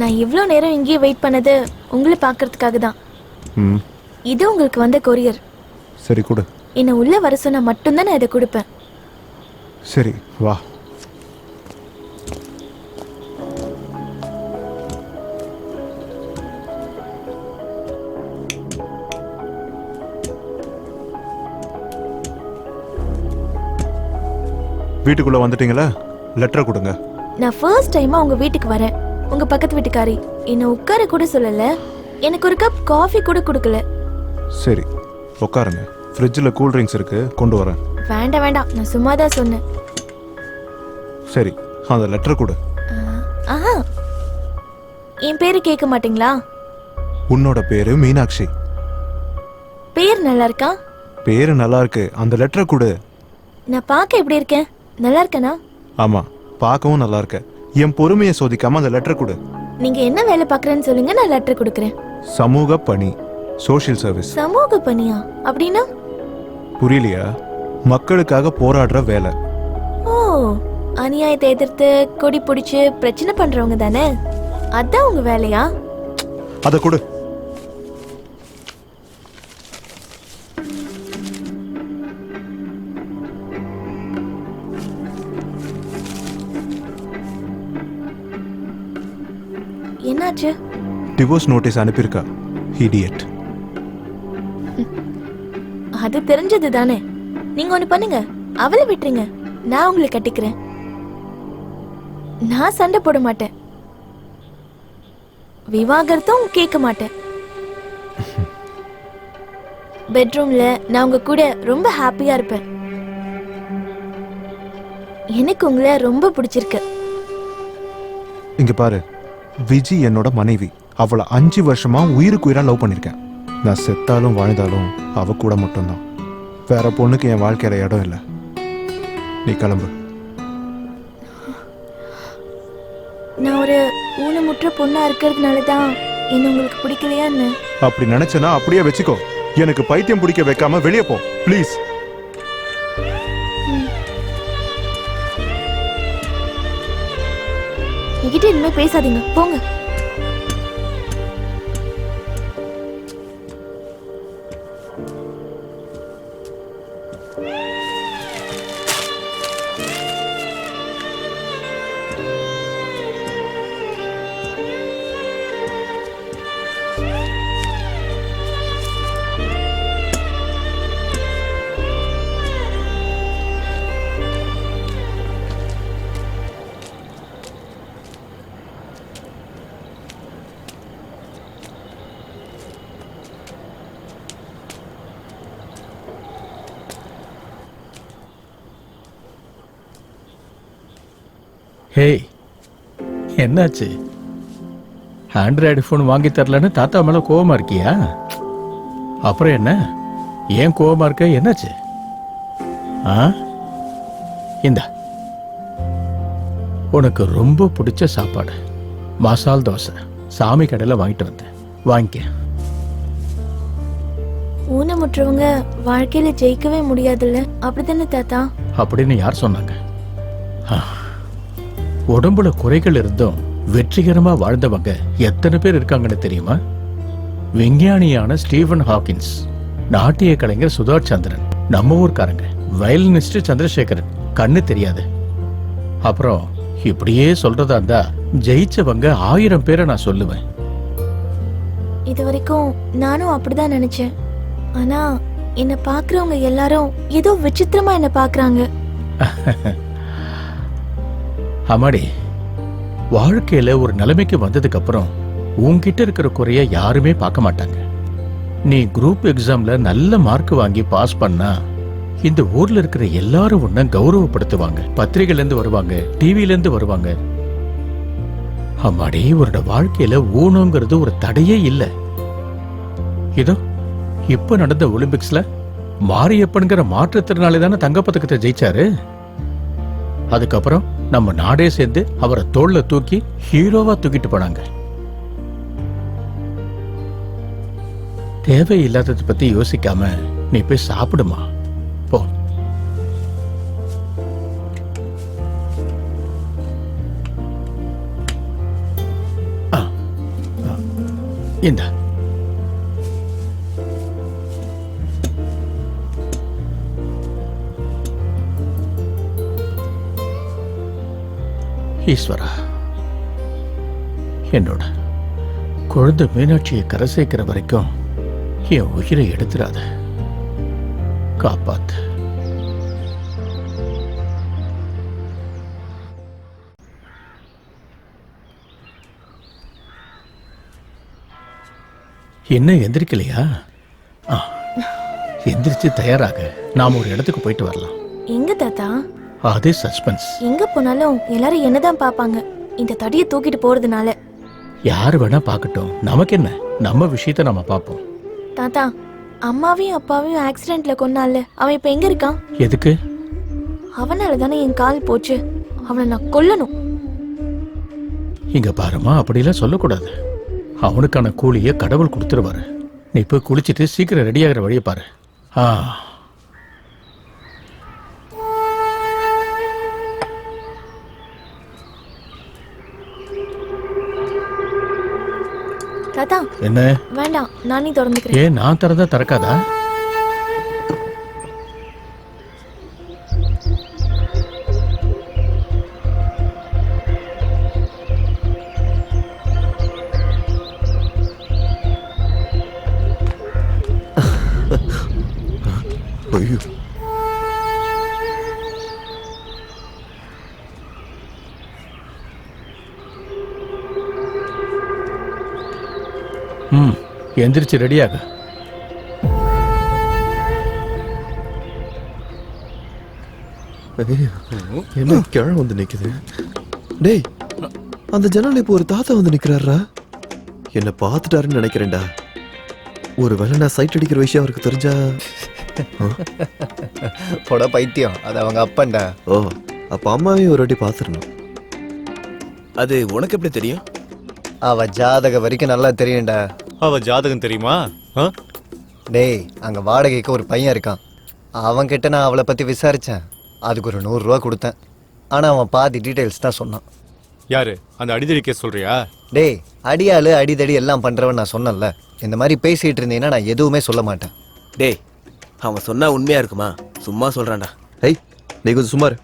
நான் இவ்வளோ நேரம் இங்கேயே வெயிட் பண்ணது உங்களை பார்க்கறதுக்காக தான் ம். இது உங்களுக்கு வந்த கொரியர் சரி கொடு. என்னை உள்ள வர சொன்னா மட்டும்தான் நான் இதை கொடுப்பேன். சரி வா. வீட்டுக்குள்ள வந்துட்டீங்களா? லெட்டர் கொடுங்க. நான் ஃபர்ஸ்ட் டைமா உங்க வீட்டுக்கு வரேன். உங்க பக்கத்து வீட்டுக்காரி. என்னை உட்கார கூட சொல்லல. எனக்கு ஒரு கப் காஃபி கூட கொடுக்கல. சரி உட்காருங்க. ஃப்ரிட்ஜில் கூல் ட்ரிங்க்ஸ் இருக்கு கொண்டு வரேன். வேண்டாம் வேண்டாம். நான் சும்மா தான் சொன்னேன். சரி அந்த லெட்டர் கொடு. ஆஹ், என் பேரு கேட்க மாட்டீங்களா? உன்னோட பேரு மீனாட்சி. பேர் நல்லா இருக்கா? பேரு நல்லா இருக்கு. அந்த லெட்டரை கொடு. நான் பார்க்க எப்படி இருக்கேன்? நல்லா இருக்கேனா? ஆமா பார்க்கவும் நல்லா இருக்க. என் பொறுமையை சோதிக்காம அந்த லெட்டர் கொடு. நீங்க என்ன வேலை பார்க்கறேன்னு சொல்லுங்க நான் லெட்டர் கொடுக்குறேன். சமூக பணி சோஷியல் சர்வீஸ் சமூக பணியா? அப்படின்னா? புரியலையா? மக்களுக்காக போராடுற வேலை. ஓ அநியாயத்தை எதிர்த்து கொடி பிடிச்சு பிரச்சனை பண்றவங்க தானே? அதான் உங்க வேலையா? அதை கொடு. என்னாச்சு? Divorce notice அனுப்பியிருக்கா. இடியட் அது தெரிஞ்சது தானே. நீங்க ஒண்ணு பண்ணுங்க. அவளை விட்டுருங்க. நான் உங்களை கட்டிக்கிறேன். நான் சண்டை போட மாட்டேன். விவாகரத்தும் கேட்க மாட்டேன். பெட்ரூம்ல நான் உங்க கூட ரொம்ப ஹாப்பியா இருப்பேன். எனக்கு உங்களை ரொம்ப பிடிச்சிருக்கு. இங்க பாரு. விஜி என்னோட மனைவி. அவளை அஞ்சு வருஷமா உயிருக்கு உயிரா லவ் பண்ணிருக்கேன். நான் செத்தாலும் வாழ்ந்தாலும் அவ கூட மட்டும்தான். வேற பொண்ணுக்கு என் வாழ்க்கையில இடம் இல்லை. நீ கிளம்பு. நான் ஒரு ஊனமுற்ற பொண்ணா இருக்கிறதுனால தான் என்ன உங்களுக்கு பிடிக்கலையான்னு அப்படி நினைச்சனா அப்படியே வச்சுக்கோ. எனக்கு பைத்தியம் பிடிக்க வைக்காம வெளியே போ. ப்ளீஸ் என்கிட்ட இனிமே பேசாதீங்க. போங்க. ஹேய் என்னாச்சு? ஆண்ட்ராய்டு ஃபோன் வாங்கி தரலன்னு தாத்தா மேல கோவமா இருக்கியா? அப்புறம் என்ன? ஏன் கோவமா இருக்க? என்னாச்சு? ஆ? இந்தா. உனக்கு ரொம்ப பிடிச்ச சாப்பாடு. மசால் தோசை. சாமி கடையில் வாங்கிட்டு வந்தேன். வாங்கிக்க ஊனமுற்றவங்க வாழ்க்கையில ஜெயிக்கவே முடியாதுல்ல? அப்படித்தானே தாத்தா? அப்படின்னு யார் சொன்னாங்க. உடம்புல குறைகள் இருந்தும் வெற்றிகரமா வாழ்ந்தவங்க எத்தனை பேர் இருக்காங்கன்னு தெரியுமா? விஞ்ஞானியான ஸ்டீவன் ஹாக்கின்ஸ் நாட்டிய கலைஞர் சுதார் சந்திரன் நம்ம ஊர்க்காரங்க வயலினிஸ்ட் சந்திரசேகரன் கண்ணு தெரியாது. அப்புறம் இப்படியே சொல்றதா இருந்தா ஜெயிச்சவங்க ஆயிரம் பேரை நான் சொல்லுவேன். இது வரைக்கும் நானும் அப்படிதான் நினைச்சேன். ஆனா என்ன பாக்குறவங்க எல்லாரும் ஏதோ விசித்திரமா என்ன பாக்குறாங்க அம்மாடி வாழ்க்கையில் ஒரு நிலைமைக்கு வந்ததுக்கப்புறம் உங்ககிட்ட இருக்கிற குறைய யாருமே பார்க்க மாட்டாங்க. நீ குரூப் எக்ஸாமில் நல்ல மார்க் வாங்கி பாஸ் பண்ணா இந்த ஊரில் இருக்கிற எல்லாரும் உன்னை கௌரவப்படுத்துவாங்க. பத்திரிகைலேருந்து வருவாங்க டிவியிலேருந்து வருவாங்க. அம்மாடி உன்னோட வாழ்க்கையில் ஊனங்கிறது ஒரு தடையே இல்லை. இதோ இப்போ நடந்த ஒலிம்பிக்ஸில் மாரியப்பனுங்கிற மாற்றுத்திறனாளி தானே தங்கப்பதக்கத்தை ஜெயிச்சாரு? அதுக்கப்புறம் நம்ம நாடே சேர்ந்து அவரை தோல்ல தூக்கி ஹீரோவா தூக்கிட்டு போனாங்க. தேவையில்லாததை பத்தி யோசிக்காம நீ போய் சாப்பிடுமா? போ. ஆ இந்த. ஈஸ்வரா என்னோட குழந்தை மீனாட்சியை கரை சேர்க்கிற வரைக்கும் என் உயிரை எடுத்துடாத. காப்பாத்து. என்ன எந்திரிக்கலையா? ஆ, எந்திரிச்சு தயாராக. நாம் ஒரு இடத்துக்கு போயிட்டு வரலாம். எங்க தாத்தா? அதே சஸ்பென்ஸ் எங்க போனாலும் எல்லாரும் என்னதான் பாப்பாங்க இந்த தடியை தூக்கிட்டு போறதுனால. யார் வேணா பார்க்கட்டும். நமக்கு என்ன? நம்ம விஷயத்தை நம்ம பார்ப்போம். தாத்தா அம்மாவையும் அப்பாவையும் ஆக்சிடென்ட்ல கொன்னால அவன் இப்ப எங்க இருக்கான்? எதுக்கு? அவனால தானே என் கால் போச்சு. அவனை நான் கொல்லணும். இங்க பாருமா அப்படிலாம் சொல்லக்கூடாது. அவனுக்கான கூலியை கடவுள் கொடுத்துருவாரு. நீ போய் குளிச்சிட்டு சீக்கிரம் ரெடி ஆகிற வழியை பாரு. ஆ. தாத்தா என்ன? வேண்டாம் நானே திறந்துக்கிறேன். ஏன் நான் திறந்தா திறக்காதா? ஐயோ. ம். எந்திரிச்சு ரெடியாக. என்ன? கிழமை வந்து நிக்குது. டேய் அந்த ஜன்னல் இப்போ ஒரு தாத்தா வந்து நிக்கிறாரா என்ன பார்த்துட்டாருன்னு நினைக்கிறேன்டா. ஒருவேளை நான் சைட் அடிக்கிற விஷயம் அவருக்கு தெரிஞ்சா? போட பைத்தியம். அது அவங்க அப்பன்டா. ஓ அப்ப அம்மாவையும் ஒரு வாட்டி பார்த்துடணும். அது உனக்கு எப்படி தெரியும்? அவ ஜாதக வரைக்கும் நல்லா தெரியும்டா. அவ ஜாதகம் தெரியுமா? ஆ? டேய் அங்க வாடகைக்கு ஒரு பையன் இருக்கான். அவன் கிட்ட நான் அவளை பத்தி விசாரிச்சேன். அதுக்கு ஒரு நூறு ரூபா கொடுத்தேன். ஆனா அவன் பாதி டீடைல்ஸ் தான் சொன்னான். யாரு? அந்த அடிதடி கேஸ் சொல்றியா? டேய் அடியாளு அடிதடி எல்லாம் பண்றவன் நான் சொன்னேன்ல. இந்த மாதிரி பேசிட்டு இருந்தீங்கன்னா நான் எதுவுமே சொல்ல மாட்டேன். டேய் அவன் சொன்னா உண்மையா இருக்குமா? சும்மா சொல்றான்டா. ஐய் நீ கொஞ்சம் சுமார்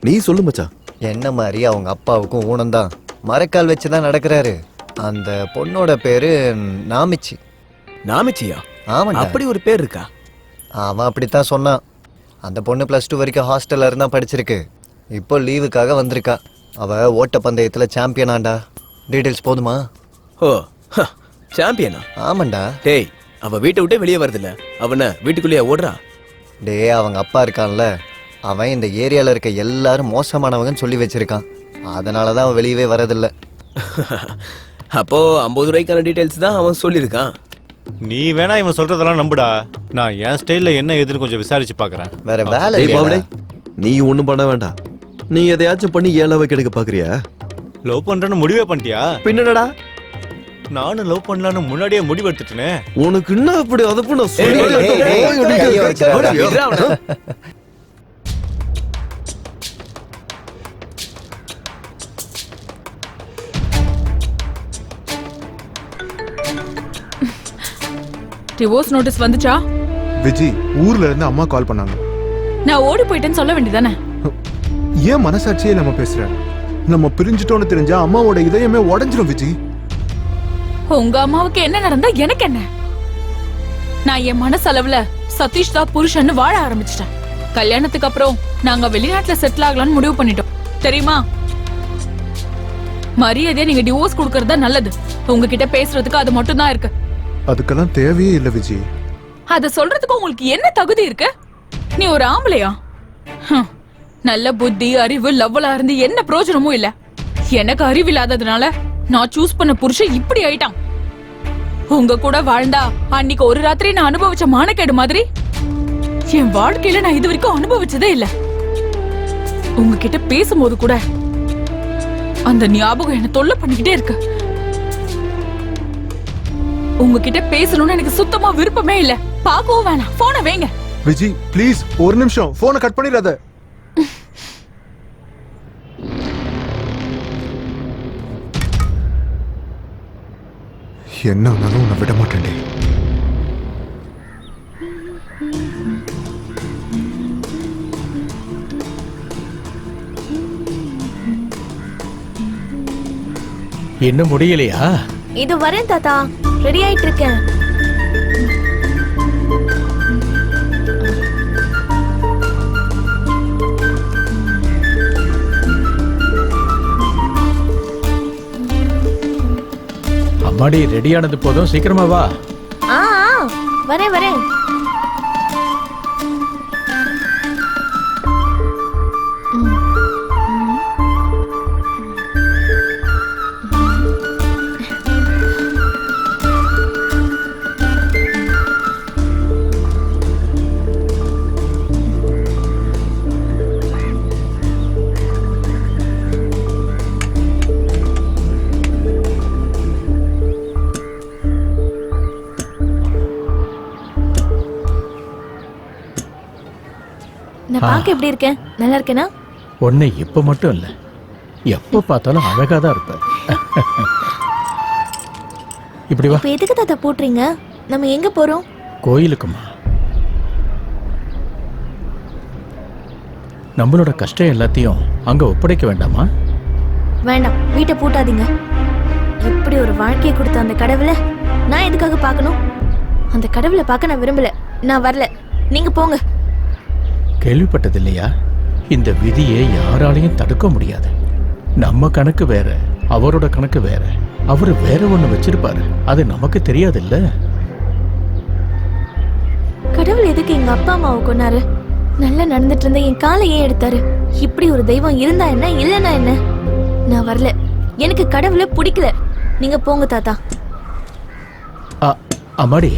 நீ சொல்லு மச்சான். என்ன மாதிரி அவங்க அப்பாவுக்கும் ஊனம்தான். மரக்கால் வச்சு தான் நடக்கிறாரு. அந்த பொண்ணோட பேரு நாமிச்சி. நாமிச்சியா? ஆமாண்டா. அப்படி ஒரு பேர் இருக்கா? அவன் அப்படித்தான் சொன்னான். அந்த பொண்ணு ப்ளஸ் டூ வரைக்கும் ஹாஸ்டல்ல இருந்தா படிச்சிருக்கு. இப்போ லீவுக்காக வந்திருக்கா. அவ ஓட்ட பந்தயத்துல சாம்பியன் ஆண்டா. டீடைல்ஸ் போதுமா? ஓ ஹ, சாம்பியனா ஆமாண்டா. டேய் அவ வீட்டை விட்டே வெளியே வருதுல்ல அவன வீட்டுக்குள்ளேயே ஓடுறா? டே அவங்க அப்பா இருக்கான்ல. அவன் இந்த ஏரியால இருக்க எல்லாரும் மோசமானவங்கன்னு சொல்லி வச்சிருக்கான். அதனால தான் அவன் வெளியவே வரதில்ல அப்போ ஐம்பது ரூபாய்க்கான டீடைல்ஸ் தான் அவன் சொல்லியிருக்கான் நீ வேணா இவன் சொல்றதெல்லாம் நம்புடா நான் என் ஸ்டைல்ல என்ன ஏதுன்னு கொஞ்சம் விசாரிச்சு பார்க்கறேன் வேற வேலை? பாவடே நீ ஒண்ணும் பண்ண வேண்டாம் நீ எதையாச்சும் பண்ணி ஏழாவை கெடுக்க பாக்குறியா லவ் பண்றேன்னு முடிவே பண்ணிட்டியா பின்னடா நானும் லவ் பண்ணலான்னு முன்னாடியே முடிவு எடுத்துட்டேனே உனக்கு என்ன அப்படி அதை பண்ண ஏய், டிவோர்ஸ் நோட்டீஸ் வந்துச்சா? விஜி ஊர்ல இருந்து அம்மா கால் பண்ணாங்க. நான் ஓடி போயிட்டேன்னு சொல்ல வேண்டியதானே ஏன் மனசாட்சியே நம்ம பேசுற? நம்ம பிரிஞ்சிட்டோம்னு தெரிஞ்சா அம்மாவோட இதயமே உடஞ்சிரும் விஜி. உங்க அம்மாவுக்கு என்ன நடந்தா எனக்கு என்ன? நான் என் மனசளவுல சதீஷ் தான் புருஷன்னு வாழ ஆரம்பிச்சிட்டேன். கல்யாணத்துக்கு அப்புறம் நாங்க வெளிநாட்டுல செட்டில் ஆகலாம்னு முடிவு பண்ணிட்டோம். தெரியுமா? மரியாதையா நீங்க டிவோர்ஸ் கொடுக்கறது நல்லது. உங்ககிட்ட பேசுறதுக்கு அது மட்டும் தான் இருக்கு. அதுக்கெல்லாம் தேவையே இல்ல விஜி. அத சொல்றதுக்கு உங்களுக்கு என்ன தகுதி இருக்கு? நீ ஒரு ஆம்பளையா? நல்ல புத்தி அறிவு லவ்வலா இருந்து என்ன பிரயோஜனமும் இல்ல. எனக்கு அறிவு இல்லாததுனால நான் சூஸ் பண்ண புருஷன் இப்படி ஆயிட்டான். உங்க கூட வாழ்ந்தா அன்னைக்கு ஒரு ராத்திரி நான் அனுபவிச்ச மானக்கேடு மாதிரி என் வாழ்க்கையில நான் இது வரைக்கும் அனுபவிச்சதே இல்ல. உங்ககிட்ட பேசும்போது கூட அந்த ஞாபகம் என்ன தொல்லை பண்ணிக்கிட்டே இருக்கு. உங்ககிட்ட பேசணும்னு எனக்கு சுத்தமா விருப்பமே இல்ல. பாக்கவும் வேணாம். போனை வைங்க. விஜி ப்ளீஸ் ஒரு நிமிஷம். போனை கட் பண்ணிடாத. என்ன ஆனாலும் உன்னை விட மாட்டேன்டி. இன்னும் முடியலையா? இது வரேன் தாத்தா. ரெடி ஆயிட்டு இருக்கேன் அம்மாடி ரெடியானது போதும். சீக்கிரமா வா. ஆ ஆ, வரேன் வரேன். நான் பார்க்க எப்படி இருக்கேன்? நல்லா இருக்கேனா? உன்னை இப்ப மட்டும் இல்ல. எப்ப பார்த்தாலும் அழகா தான் இருப்ப. இப்படி வா. இப்ப எதுக்கு தாத்தா போட்டுறீங்க? நம்ம எங்க போறோம்? கோயிலுக்குமா? நம்மளோட கஷ்டம் எல்லாத்தையும் அங்க ஒப்படைக்க வேண்டாமா? வேண்டாம். வீட்டை பூட்டாதீங்க. எப்படி ஒரு வாழ்க்கையை கொடுத்த அந்த கடவுளை நான் எதுக்காக பார்க்கணும்? அந்த கடவுளை பார்க்க நான் விரும்பல. நான் வரல. நீங்க போங்க. கேள்விப்பட்டது இல்லையா இந்த விதியை யாராலையும் தடுக்க முடியாது. நம்ம கணக்கு வேற அவரோட கணக்கு வேற. அவரு வேற ஒண்ணு வச்சிருப்பாரு. அது நமக்கு தெரியாது இல்ல கடவுள் எதுக்கு எங்க அப்பா அம்மாவை கொன்னாரு? நல்லா நடந்துட்டு இருந்த என் காலை ஏன் எடுத்தாரு? இப்படி ஒரு தெய்வம் இருந்தா என்ன இல்லைன்னா என்ன? நான் வரல. எனக்கு கடவுளை பிடிக்கல. நீங்க போங்க தாத்தா. அம்மாடி